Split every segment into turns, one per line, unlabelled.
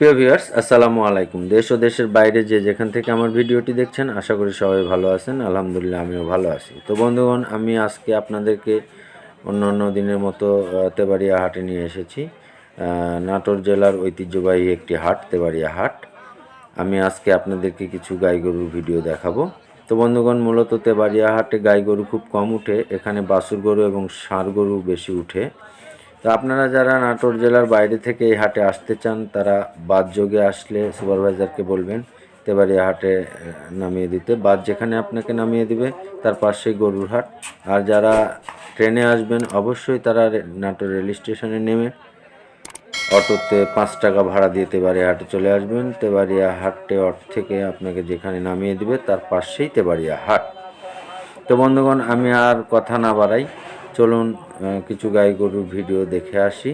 প্রিয় ভিউয়ার্স, আসসালামু আলাইকুম। দেশ ও দেশের বাইরে যে যেখান থেকে আমার ভিডিওটি দেখছেন, আশা করি সবাই ভালো আছেন। আলহামদুলিল্লাহ, আমিও ভালো আছি। তো বন্ধুগণ, আমি আজকে আপনাদেরকে অন্য অন্য দিনের মতো তেবাড়িয়া হাটে নিয়ে এসেছি। নাটোর জেলার ঐতিহ্যবাহী একটি হাট, তেবাড়িয়া হাট। আমি আজকে আপনাদেরকে কিছু গাই গরুর ভিডিও দেখাবো। তো বন্ধুগণ, মূলত তেবাড়িয়া হাটে গাই গরু খুব কম উঠে, এখানে বাছুর গরু এবং ষাঁড় গরু বেশি উঠে। তো আপনারা যারা নাটোর জেলার বাইরে থেকে এই হাটে আসতে চান, তারা বাদ যোগে আসলে সুপারভাইজারকে বলবেন, তেবাড়িয়া হাটে নামিয়ে দিতে। বাদ যেখানে আপনাকে নামিয়ে দিবে, তার পাশেই গরুর হাট। আর যারা ট্রেনে আসবেন, অবশ্যই তারা নাটোর রেল স্টেশনে নেমে অটোতে পাঁচ টাকা ভাড়া দিয়ে তেবাড়িয়া হাটে চলে আসবেন। তেবাড়িয়া হাটে অটো থেকে আপনাকে যেখানে নামিয়ে দিবে, তার পাশেই তেবাড়িয়া হাট। তো বন্ধুগণ, আমি আর কথা না বাড়াই। চলুন কিছু গাই গরুর ভিডিও দেখে আসি।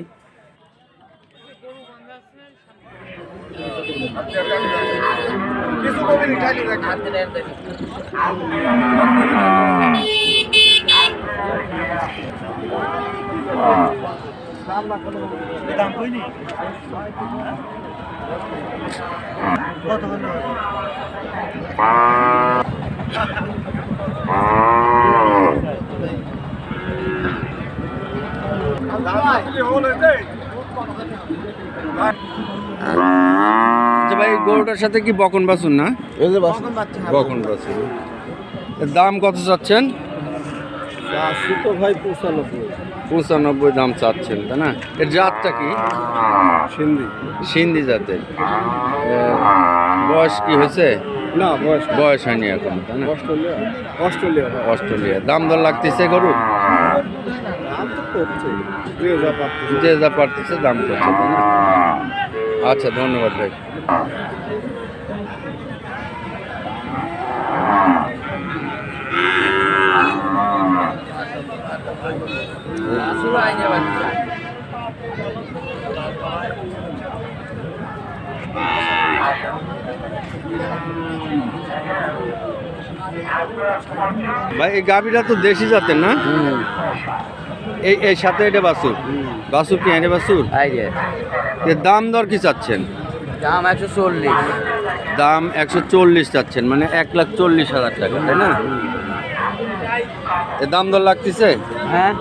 আচ্ছা ভাই গরুটার সাথে কি বকন বাসুন না? বকন বাসুন এর দাম কত চাচ্ছেন?
ভাই পঁচানব্বই।
পঁচানব্বই দাম চাচ্ছেন তাই না? এর জাতটা কি?
সিন্ধি।
সিন্ধি জাতের। বয়স কি হয়েছে?
না বয়স
বয়স হয়নি এখন তাই না?
অস্ট্রেলিয়া। Australia
Australia. দাম দর লাগতেছে গরু
করছে। যে যা পাচ্ছে
যে যা পারতেছে দাম করছে তাই না? আচ্ছা ধন্যবাদ ভাই। ভাই এই গাভিটা তো দেশি জাতের না? এই এই সাথে এটা বাসুর বাসুর কি এটা বাসুর এর দাম দর কি চাচ্ছেন?
দাম একশো চল্লিশ।
দাম একশো চল্লিশ চাচ্ছেন মানে এক লাখ চল্লিশ হাজার টাকা তাই না? এর দাম দর লাগতেছে?
হ্যাঁ?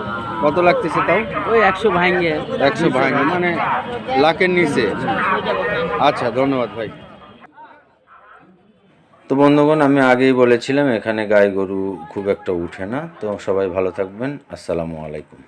কত লাগতেছে তাও?
ওই একশো ভাঙ্গে
একশো ভাঙে মানে লাখের নিচে। আচ্ছা ধন্যবাদ ভাই।
তো বন্ধুগণ, আমি আগেই বলেছিলাম, এখানে গাই গরু খুব একটা উঠে না। তো সবাই ভালো থাকবেন। আসসালামু আলাইকুম।